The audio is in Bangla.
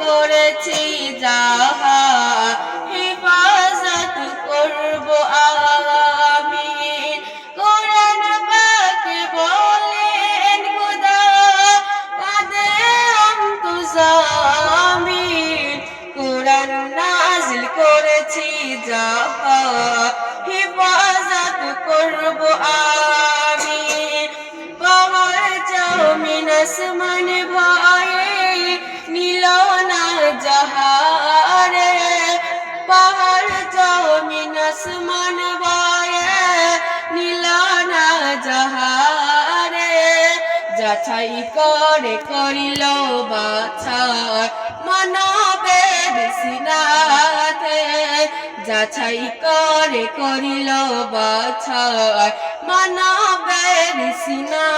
করেছি যাহা হেফাজত করব আমি। কোরআন পাকে বলেন আমি কোরআন নাজিল করেছি যাহা হেফাজত করব আমি। পাহাড় চাও মিনাস মানে ভা না যাহারে পাহাড় জমিন আসমান ভয়ে নীল না যাহারে যাচাই করে করিল বাছার মানবের সিনাতে। যাচাই করে করিল বাছার মানবের সিনা